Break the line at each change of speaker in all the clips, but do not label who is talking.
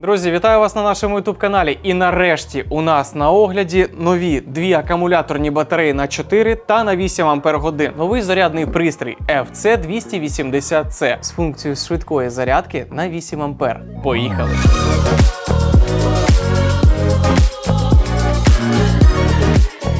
Друзі, вітаю вас на нашому youtube каналі. І нарешті у нас на огляді нові дві акумуляторні батареї на 4 та на 8 Ампер годин. Новий зарядний пристрій FC280C з функцією швидкої зарядки на 8 Ампер. Поїхали!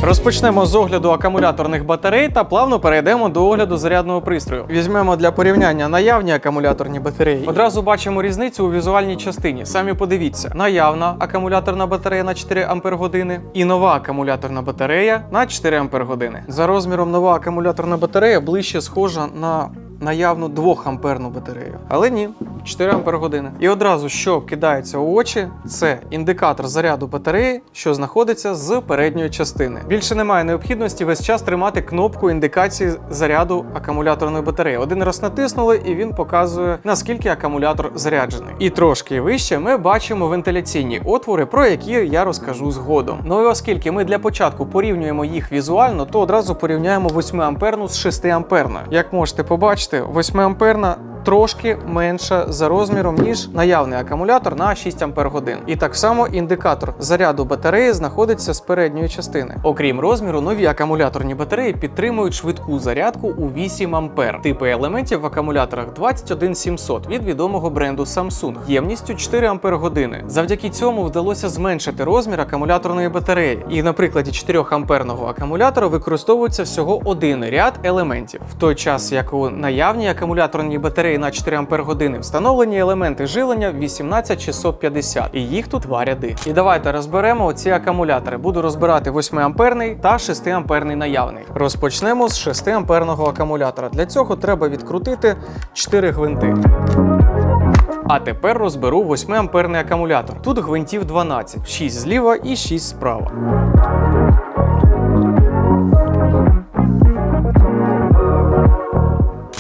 Розпочнемо з огляду акумуляторних батарей та плавно перейдемо до огляду зарядного пристрою. Візьмемо для порівняння наявні акумуляторні батареї. Одразу бачимо різницю у візуальній частині. Самі подивіться: наявна акумуляторна батарея на 4 Ампер години і нова акумуляторна батарея на 4 Ампер години. За розміром нова акумуляторна батарея ближче схожа на наявну 2 амперну батарею. Але ні, 4 ампер години. І одразу, що кидається у очі, це індикатор заряду батареї, що знаходиться з передньої частини. Більше немає необхідності весь час тримати кнопку індикації заряду акумуляторної батареї. Один раз натиснули, і він показує наскільки акумулятор заряджений. І трошки вище ми бачимо вентиляційні отвори, про які я розкажу згодом. Ну і оскільки ми для початку порівнюємо їх візуально, то одразу порівняємо 8 амперну з 6 амперною. Як можете побачити, 8 амперна трошки менша за розміром, ніж наявний акумулятор на 6 Ампер годин. І так само індикатор заряду батареї знаходиться з передньої частини. Окрім розміру, нові акумуляторні батареї підтримують швидку зарядку у 8 Ампер. Типи елементів в акумуляторах 21700 від відомого бренду Samsung ємністю 4 Ампер години. Завдяки цьому вдалося зменшити розмір акумуляторної батареї. І на прикладі 4 амперного акумулятора використовується всього один ряд елементів, в той час як у наявній акумуляторній батареї на 4 Ампер години встановлені елементи жилення 18650, і їх тут два ряди. І давайте розберемо ці акумулятори. Буду розбирати 8 амперний та 6 амперний наявний. Розпочнемо з 6 амперного акумулятора. Для цього треба відкрутити 4 гвинти. А тепер розберу 8 амперний акумулятор. Тут гвинтів 12, 6 зліва і 6 справа.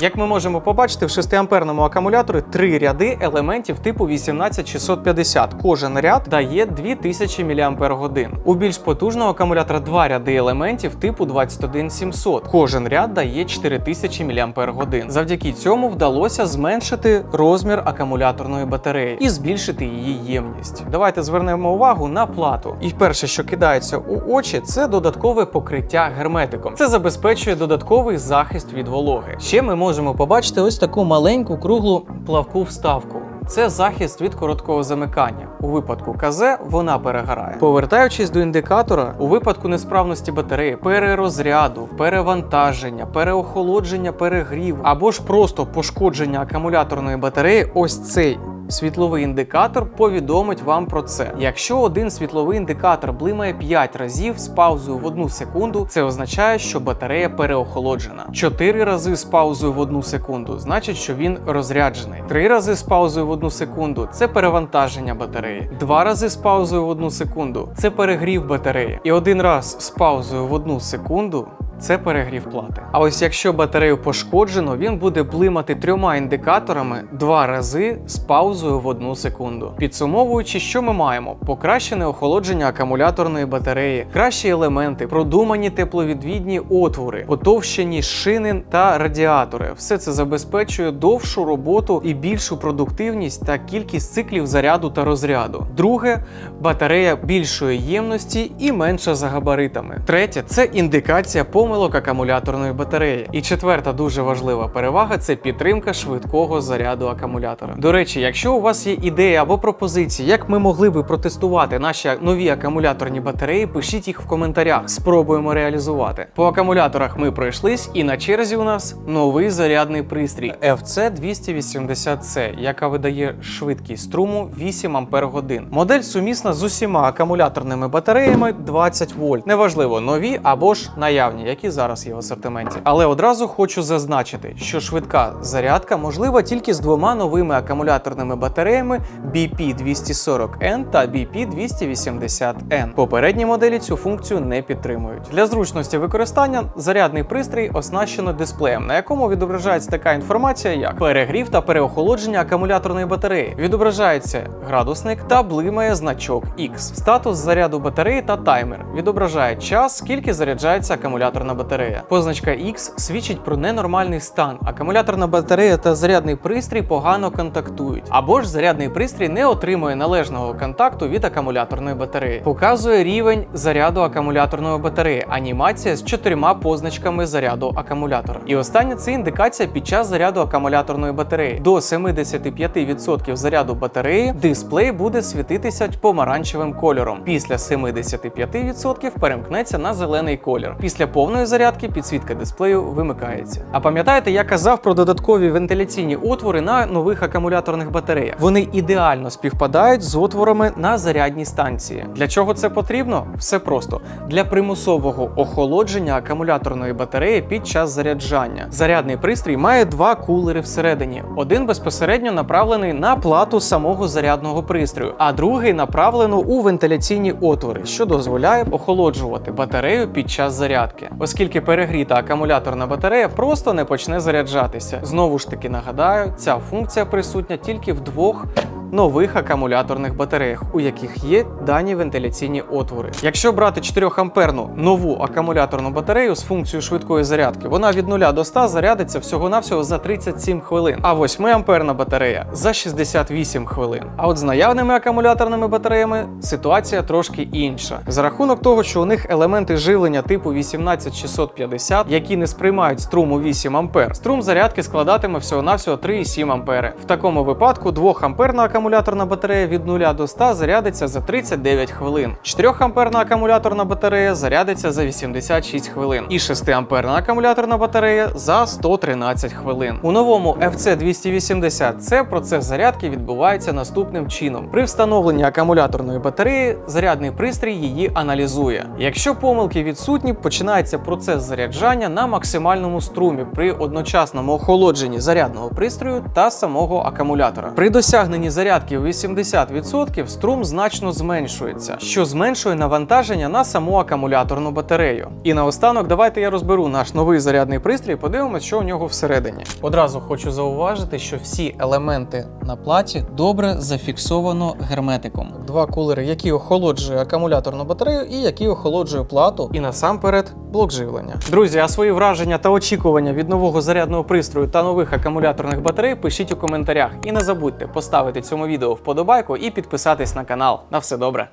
Як ми можемо побачити, в 6-амперному акумуляторі три ряди елементів типу 18650. Кожен ряд дає 2000 мАч. У більш потужного акумулятора два ряди елементів типу 21700. Кожен ряд дає 4000 мАч. Завдяки цьому вдалося зменшити розмір акумуляторної батареї і збільшити її ємність. Давайте звернемо увагу на плату. І перше, що кидається у очі, це додаткове покриття герметиком. Це забезпечує додатковий захист від вологи. Ще ми можемо побачити ось таку маленьку круглу плавку вставку. Це захист від короткого замикання. У випадку КЗ вона перегорає. Повертаючись до індикатора, у випадку несправності батареї, перерозряду, перевантаження, переохолодження, перегрів або ж просто пошкодження акумуляторної батареї, ось цей Світловий індикатор повідомить вам про це. Якщо один світловий індикатор блимає 5 разів з паузою в 1 секунду, це означає, що батарея переохолоджена. 4 рази з паузою в 1 секунду значить, що він розряджений. 3 рази з паузою в 1 секунду це перевантаження батареї. 2 рази з паузою в 1 секунду це перегрів батареї. І один раз з паузою в 1 секунду це перегрів плати. А ось якщо батарею пошкоджено, він буде блимати трьома індикаторами два рази з паузою в одну секунду. Підсумовуючи, що ми маємо: покращене охолодження акумуляторної батареї, кращі елементи, продумані тепловідвідні отвори, потовщені шини та радіатори. Все це забезпечує довшу роботу і більшу продуктивність та кількість циклів заряду та розряду. Друге батарея більшої ємності і менша за габаритами. Третє це індикація помилок акумуляторної батареї. І четверта дуже важлива перевага це підтримка швидкого заряду акумулятора. До речі, якщо у вас є ідеї або пропозиції, як ми могли би протестувати наші нові акумуляторні батареї, пишіть їх в коментарях. Спробуємо реалізувати. По акумуляторах ми пройшлись, і на черзі у нас новий зарядний пристрій FC280C, яка видає швидкість струму 8 Ампер годин. Модель сумісна з усіма акумуляторними батареями 20 вольт. Неважливо, нові або ж наявні, які зараз є в асортименті. Але одразу хочу зазначити, що швидка зарядка можлива тільки з двома новими акумуляторними батареями BP240N та BP280N. Попередні моделі цю функцію не підтримують. Для зручності використання зарядний пристрій оснащено дисплеєм, на якому відображається така інформація, як перегрів та переохолодження акумуляторної батареї. Відображається градусник та блимає значок X. Статус заряду батареї та таймер відображає час, скільки заряджається акумуляторна акумуляторна батарея. Позначка X свідчить про ненормальний стан. Акумуляторна батарея та зарядний пристрій погано контактують, або ж зарядний пристрій не отримує належного контакту від акумуляторної батареї. Показує рівень заряду акумуляторної батареї. Анімація з чотирма позначками заряду акумулятора. І останнє це індикація під час заряду акумуляторної батареї. До 75% заряду батареї дисплей буде світитися помаранчевим кольором. Після 75% перемкнеться на зелений колір. Після повної зарядки підсвітка дисплею вимикається. А пам'ятаєте, я казав про додаткові вентиляційні отвори на нових акумуляторних батареях. Вони ідеально співпадають з отворами на зарядній станції. Для чого це потрібно? Все просто для примусового охолодження акумуляторної батареї під час заряджання. Зарядний пристрій має два кулери всередині. Один безпосередньо направлений на плату самого зарядного пристрою, а другий направлено у вентиляційні отвори, що дозволяє охолоджувати батарею під час зарядки, оскільки перегріта акумуляторна батарея просто не почне заряджатися. Знову ж таки нагадаю, ця функція присутня тільки в двох. Нових акумуляторних батареях, у яких є дані вентиляційні отвори. Якщо брати 4 амперну нову акумуляторну батарею з функцією швидкої зарядки, вона від 0 до 100 зарядиться всього-навсього за 37 хвилин, а 8 амперна батарея за 68 хвилин. А от з наявними акумуляторними батареями ситуація трошки інша. За рахунок того, що у них елементи живлення типу 18650, які не сприймають струму 8 ампер, струм зарядки складатиме всього-навсього 3,7 ампери. В такому випадку 2 амперна акумуляторна батарея від 0 до 100 зарядиться за 39 хвилин. 4 амперна акумуляторна батарея зарядиться за 86 хвилин. І 6 амперна акумуляторна батарея за 113 хвилин. У новому FC280 це процес зарядки відбувається наступним чином. При встановленні акумуляторної батареї зарядний пристрій її аналізує. Якщо помилки відсутні, починається процес заряджання на максимальному струмі при одночасному охолодженні зарядного пристрою та самого акумулятора. При досягненні зарядки в 80% струм значно зменшується, що зменшує навантаження на саму акумуляторну батарею. І наостанок, давайте я розберу наш новий зарядний пристрій, подивимось, що у нього всередині. Одразу хочу зауважити, що всі елементи на платі добре зафіксовано герметиком. Два кулери, які охолоджує акумуляторну батарею і які охолоджує плату, і насамперед блок живлення. Друзі, а свої враження та очікування від нового зарядного пристрою та нових акумуляторних батарей пишіть у коментарях. І не забудьте поставити цьому відео вподобайку і підписатись на канал. На все добре.